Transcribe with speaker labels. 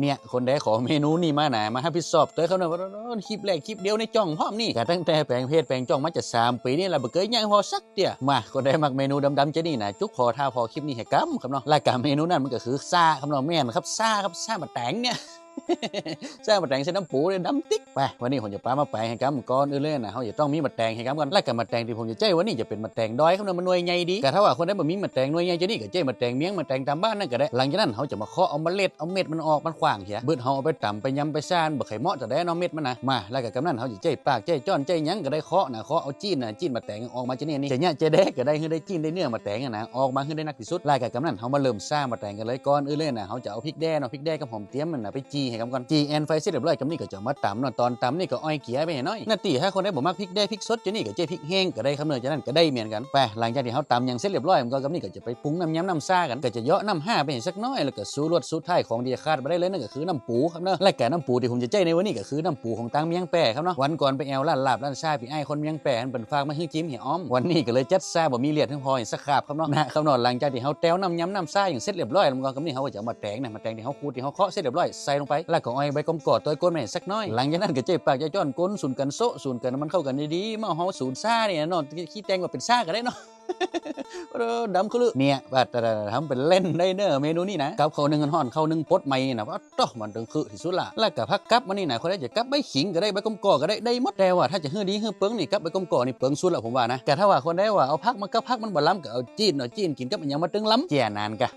Speaker 1: เนี่ยคนใดขอเมนูนี่มาหนามาให้พี่สอบเตยเขาหน่อยว่าคลิปแรกคลิปเดียวในจ่องพร้อมนี่แต่ตั้งแต่แปลงเพศแปลงจ่องมาจะสามปีนี่แหละบ่เกยย่างพอสักเดียวมาคนใดมักเมนูดำๆจะนี่นะจุกขอท่าพอคลิปนี้ให้กำครับเนาะรายการเมนูนั้นมันก็คือซาครับเนาะแม่นครับซาครับซาบะแตงเนี่ย ซ่ามาแต่งใส่น้ำปูเลยน้ำติ๊กไปวันนี้ผมจะปลามาแปลงให้กำก่อนอื่นเลยนะเขาจะต้องมีมาแต่งให้กำก่อนแล้วกับมาแต่งที่ผมจะใจวันนี้จะเป็นมาแต่งดอยครับนาะมันหน่วยใหญ่ดีแต่ถ้าว่าคนใดบ่มีมาแต่งหน่วยใหญ่จะนี่ก็ใจมาแต่งเมียงมาแต่งตามบ้านนั่นก็ได้ หลังจากนั้นเขาจะมาเคาะเอาเมล็ดเอาเม็ดมันออกมันขวางเสียเบิดเขาเอาไปตำไปยำไปซ่านบ่ไข่เหมาะจะได้เนาะเม็ดมันนะมาแล้วกับกำนั้นเขาจะใจปากใจจ้อนใจหยังก็ได้เคาะนะเคาะเอาจีนนะจีนมาแต่งออกมาจะเนี่ยนี่จะเนี่ยจะแดกก็ได้คือได้จีนได้เนื้อมาแต่งนะออกมาคือได้นักที่สุดแล้วกับกำนั้นเขามาเริ่มซ่างมาแต่งกันเลยก่อนอื่นเลยนะเขาจะเอาพริกแดงเนาพริกแดงกับหอมเตี้ยมมันนะไปจีให้กันก่อนจีแอนไฟเสร็จเรียบร้อยกำนี่ก็จะมาตำเนาะตอนตำนี่ก็อ้อยเกียไปให้น้อยนาตีถ้าคนได้บ่มักพริกแดงพริกสดจะนี่ก็เจพริกแห้งก็ได้คำเนิดจากนั้นก็ได้เหมือนกันไปหลังจากที่เขาตำอย่างเสร็จเรียบร้อยมันก็กำนี่ก็จะไปปรุงน้ำยำน้ำซ่ากันก็จะเยาะน้ำห้าไปให้สักน้อยแล้วก็สู้รสสูตรไทายของดีคาดมาได้เลยนั่นก็คือน้ำปูครับเนาะและแก่น้ำปูที่ผมจะใจในวันนี้ก็คือน้ำปูของตังเมียงแปรครับเนาะวันก่อนไปแอลร้านลาบร้านชาพี่ไอ้คนเมียงแปรมันเป็นฝากมาฮื้อจิ้มเหี่ยอ้อมวันนี้ก็เลยจัดซาบ่มีเลียดทั้งพอยสักขาบครับเนาะนะครับเนาะหลังจากที่เขาแต้วน้ำยำน้ำซ่าอย่างเสร็จเรียบร้อยแล้วมันก็กำนี่เขาก็จะมาแตงนะมาแตงที่เขาขูดที่เขาเคาะเสร็จเรียบร้อยใส่ลงไป แล้วก็อ้อยใบกลมกอดตัวก้นไปให้สักน้อย หลังจากนั้นก็เจ็บปากจะจ้อนก้นสูนกันโซสูนกันมันเข้ากันดีๆมาเอาเฮาสูนซ่าเนี่ยนาะขี้แตงว่าเป็นซ่าก็ได้เนาะเอดำคือลือเนี่ยว่าแต่ทำเป็นเล่นได้เนอะเมนูนี้นะกับเขาหนึ่งห่อนเขาหนึ่งปดใหม่นี่นะว่าต้อมันถึงคือที่สุดละแล้วกับพักกับมันนี่นะเขาได้จะกับใบขิงก็ได้ใบกลมกอก็ได้ได้หมดแต่ว่าถ้าจะเฮือดีเฮือเปิงนี่กับใบกลมกอนี่เปิงสุดละผมว่านะแต่ถ้าว่าคนได้ว่าเอาพักมันก็พักมันบ่ล้ำก็เอาจีนเนาะจีนกินกับมันยังมาตึงล้ำแจ่นานกะ